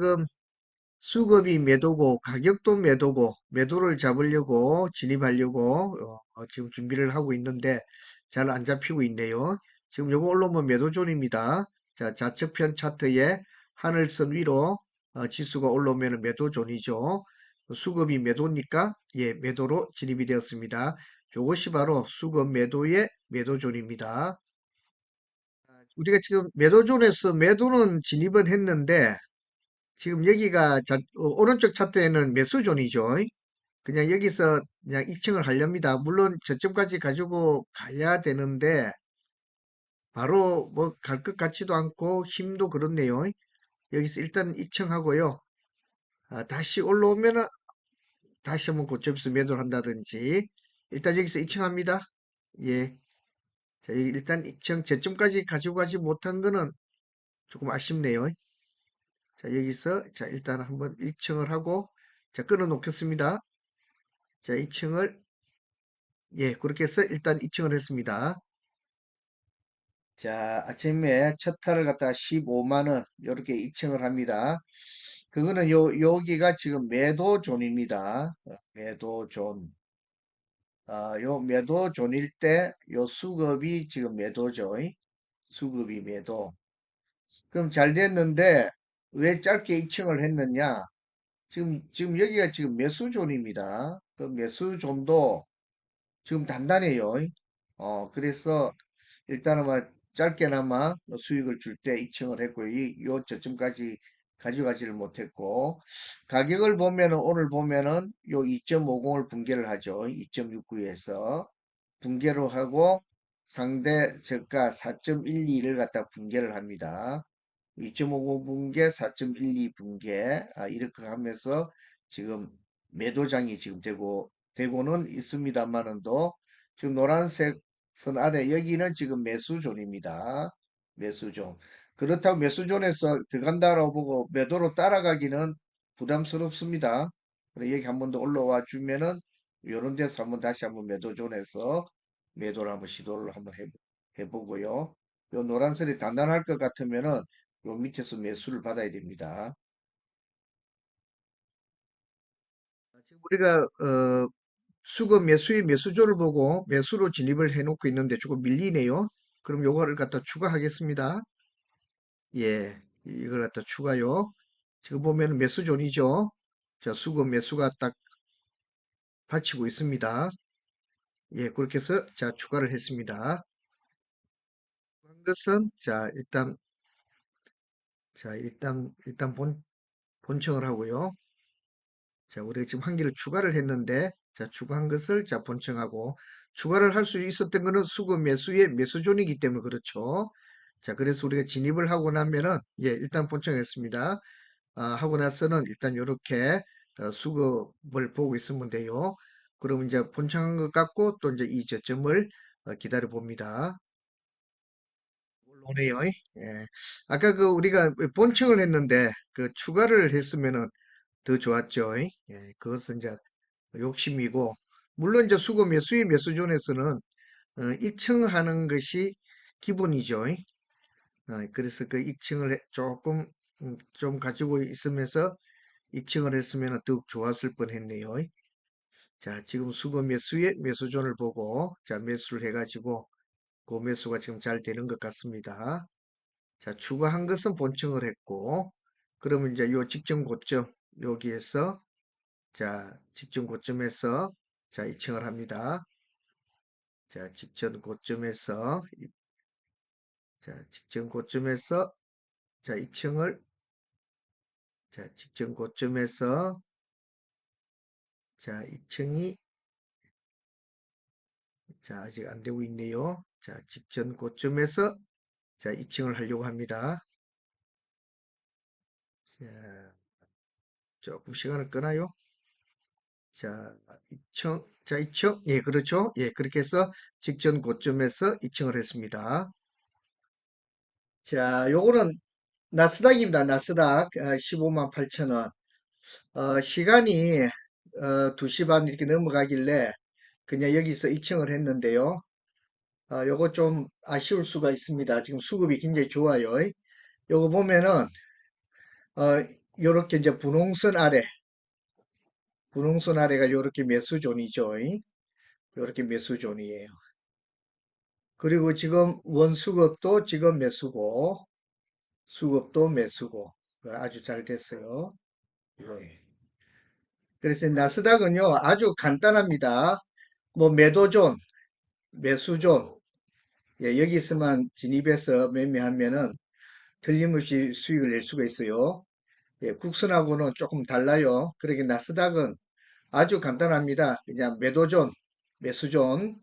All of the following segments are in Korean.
지금 수급이 매도고 가격도 매도고 매도를 잡으려고 진입하려고 어, 어, 지금 준비를 하고 있는데 잘 안 잡히고 있네요. 지금 요거 올라오면 매도존입니다. 자, 좌측편 차트에 하늘선 위로 어, 지수가 올라오면 매도존이죠. 수급이 매도니까 예, 매도로 진입이 되었습니다. 요것이 바로 수급 매도의 매도존입니다. 우리가 지금 매도존에서 매도는 진입은 했는데 지금 여기가 자- 어, 오른쪽 차트에는 매수존이죠. 그냥 여기서 그냥 입증을 하렵니다. 물론 저점까지 가지고 가야 되는데 바로 뭐 갈 것 같지도 않고 힘도 그렇네요. 여기서 일단 입증하고요. 아, 다시 올라오면은 다시 한번 고점에서 매도를 한다든지 일단 여기서 입증합니다. 예. 자, 일단 입증 저점까지 가지고 가지 못한 거는 조금 아쉽네요. 자, 여기서 자, 일단 한번 입증을 하고 자, 끊어 놓겠습니다. 자, 입증을 예, 그렇게 해서 일단 입증을 했습니다. 자, 아침에 첫 타를 갖다가 15만 원 이렇게 입증을 합니다. 그거는 요 여기가 지금 매도존입니다. 어, 매도존. 아, 요 매도존일 때 요 수급이 지금 매도죠. 수급이 매도. 그럼 잘 됐는데 왜 짧게 입증을 했느냐? 지금 지금 여기가 지금 매수존입니다. 그 매수존도 지금 단단해요. 어, 그래서 일단은 뭐 짧게나마 수익을 줄때 입증을 했고, 이, 요 저점까지 가져가지를 못했고, 가격을 보면은, 오늘 보면은 요 2.50을 붕괴를 하죠. 2.69에서. 붕괴로 하고, 상대 저가 4.12를 갖다 붕괴를 합니다. 2.55 붕괴, 4.12 붕괴, 아, 이렇게 하면서 지금 매도장이 지금 되고, 되고는 있습니다만은도, 지금 노란색 선 아래 여기는 지금 매수존입니다. 매수존. 그렇다고 매수존에서 들어간다라고 보고 매도로 따라가기는 부담스럽습니다. 그래, 여기 한 번 더 올라와 주면은 이런 데서 한번 다시 한번 매도존에서 매도를 한번 시도를 한번 해, 해보고요. 요 노란선이 단단할 것 같으면은 요 밑에서 매수를 받아야 됩니다. 지금 우리가 어, 수급 매수의 매수조를 보고 매수로 진입을 해놓고 있는데 조금 밀리네요. 그럼 요거를 갖다 추가하겠습니다. 예, 이걸 갖다 추가요. 지금 보면 매수존이죠. 자, 수급 매수가 딱 받치고 있습니다. 예, 그렇게 해서 자 추가를 했습니다. 한 것은 자 일단 자 일단 일단 본 본청을 하고요. 자, 우리가 지금 한 개를 추가를 했는데, 자, 추가한 것을 자, 본청하고, 추가를 할 수 있었던 것은 수급 매수의 매수존이기 때문에 그렇죠. 자, 그래서 우리가 진입을 하고 나면은, 예, 일단 본청했습니다. 아, 하고 나서는 일단 이렇게 어, 수급을 보고 있으면 돼요. 그럼 이제 본청한 것 같고, 또 이제 이 저점을 어, 기다려 봅니다. 오네요. 예. 아까 그 우리가 본청을 했는데, 그 추가를 했으면은 더 좋았죠. 예, 그것은 이제 욕심이고, 물론 이제 수급 매수의 매수존에서는 어, 입증하는 것이 기본이죠. 어, 그래서 그 해- 조금 음, 좀 가지고 있으면서 입증을 했으면 더욱 좋았을 뻔했네요. 자, 지금 수급 매수의 매수존을 보고 자 매수를 해가지고 그 매수가 지금 잘 되는 것 같습니다. 자, 추가한 것은 본청을 했고, 그러면 이제 요 직전 고점 여기에서 자, 직전 고점에서 자, 입증을 합니다. 자, 직전 고점에서 입- 자, 직전 고점에서 자, 입증을 자, 직전 고점에서 자, 입증이 자, 아직 안 되고 있네요. 자, 직전 고점에서 자, 입증을 하려고 합니다. 자, 조금 시간을 끄나요? 자, 입증, 자, 입증, 예, 그렇죠. 예, 그렇게 해서 직전 고점에서 입증을 했습니다. 자, 요거는 나스닥입니다. 나스닥 15만 8천 원. 어, 시간이 어, 2시 반 이렇게 넘어가길래 그냥 여기서 입증을 했는데요. 어, 요거 좀 아쉬울 수가 있습니다. 지금 수급이 굉장히 좋아요. 요거 보면은 어, 요렇게 이제 분홍선 아래, 분홍선 아래가 요렇게 매수존이죠. 요렇게 매수존이에요. 그리고 지금 원수급도 지금 매수고, 수급도 매수고, 아주 잘 됐어요. 예. 그래서 나스닥은요, 아주 간단합니다. 뭐 매도존, 매수존, 예, 여기서만 진입해서 매매하면은 틀림없이 수익을 낼 수가 있어요. 예, 국선하고는 조금 달라요. 그러게 나스닥은 아주 간단합니다. 그냥 매도존, 매수존,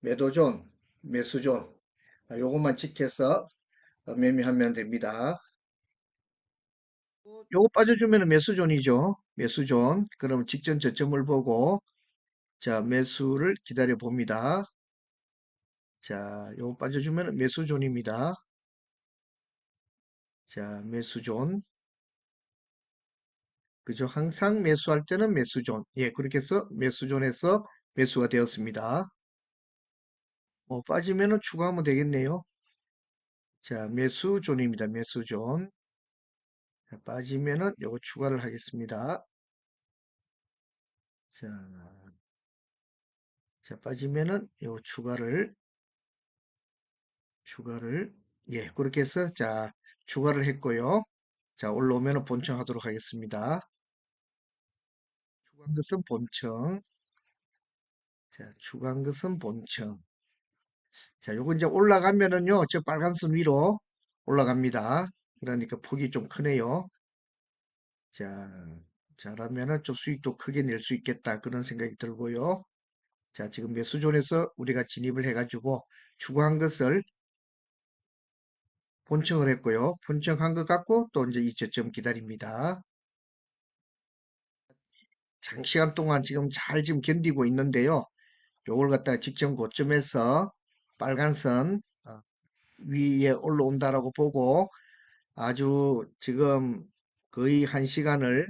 매도존, 매수존. 아, 요것만 지켜서 어, 매매하면 됩니다. 요거 빠져주면 매수존이죠. 매수존. 그럼 직전 저점을 보고 자 매수를 기다려 봅니다. 자 요거 빠져주면 매수존입니다. 자 매수존. 그죠? 항상 매수할 때는 매수존. 예, 그렇게 해서 매수존에서 매수가 되었습니다. 뭐 빠지면은 추가하면 되겠네요. 자, 매수존입니다. 매수존. 자, 빠지면은 요거 추가를 하겠습니다. 자, 자 빠지면은 요 추가를 추가를 예, 그렇게 해서 자, 추가를 했고요. 자, 올라오면은 본청하도록 하겠습니다. 추가한 것은 본청. 자, 추가한 것은 본청. 자, 요거 이제 올라가면은요, 저 빨간 선 위로 올라갑니다. 그러니까 폭이 좀 크네요. 자, 잘하면은 좀 수익도 크게 낼 수 있겠다. 그런 생각이 들고요. 자, 지금 매수존에서 우리가 진입을 해가지고 추구한 것을 본청을 했고요. 본청한 것 같고 또 이제 이 저점 기다립니다. 장시간 동안 지금 잘 지금 견디고 있는데요. 요걸 갖다가 직전 고점에서 빨간 선 어, 위에 올라온다라고 보고 아주 지금 거의 한 시간을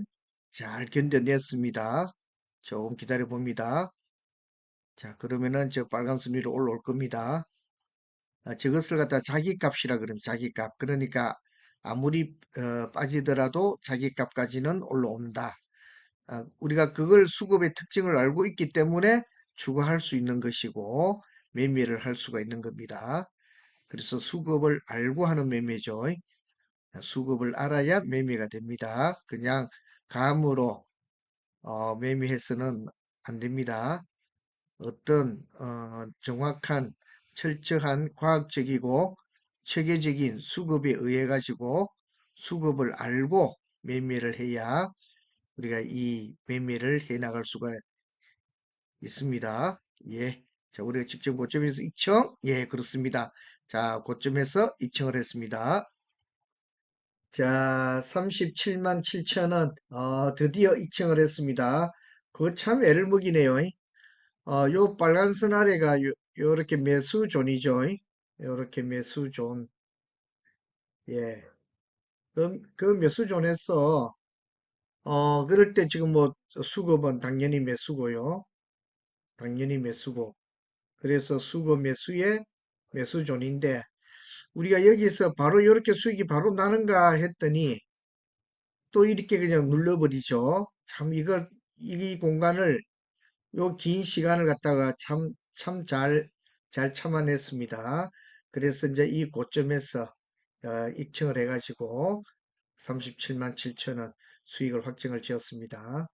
잘 견뎌냈습니다. 조금 기다려 봅니다. 자, 그러면은 저 빨간 선 위로 올라올 겁니다. 아, 저것을 갖다 자기 값이라 그러면 자기 값. 그러니까 아무리 어, 빠지더라도 자기 값까지는 올라온다. 아, 우리가 그걸 수급의 특징을 알고 있기 때문에 추가할 수 있는 것이고 매매를 할 수가 있는 겁니다. 그래서 수급을 알고 하는 매매죠. 수급을 알아야 매매가 됩니다. 그냥 감으로 어, 매매해서는 안 됩니다. 어떤 어, 정확한 철저한 과학적이고 체계적인 수급에 의해 가지고 수급을 알고 매매를 해야 우리가 이 매매를 해 나갈 수가 있습니다. 예. 자, 우리가 직전 고점에서 입청? 예, 그렇습니다. 자, 고점에서 입청을 했습니다. 자, 37만 7천원, 어, 드디어 입청을 했습니다. 그거 참 애를 먹이네요. 어, 요 빨간 선 아래가 요, 요렇게 매수존이죠. 요렇게 매수존. 예. 그, 그 매수존에서, 어, 그럴 때 지금 뭐 수급은 당연히 매수고요. 당연히 매수고. 그래서 수급 매수에 매수존인데, 우리가 여기서 바로 이렇게 수익이 바로 나는가 했더니, 또 이렇게 그냥 눌러버리죠. 참, 이거, 이 공간을, 요 긴 시간을 갖다가 참, 참 잘, 잘 참아냈습니다. 그래서 이제 이 고점에서, 어, 입청을 해가지고 37만 7천원 수익을 확정을 지었습니다.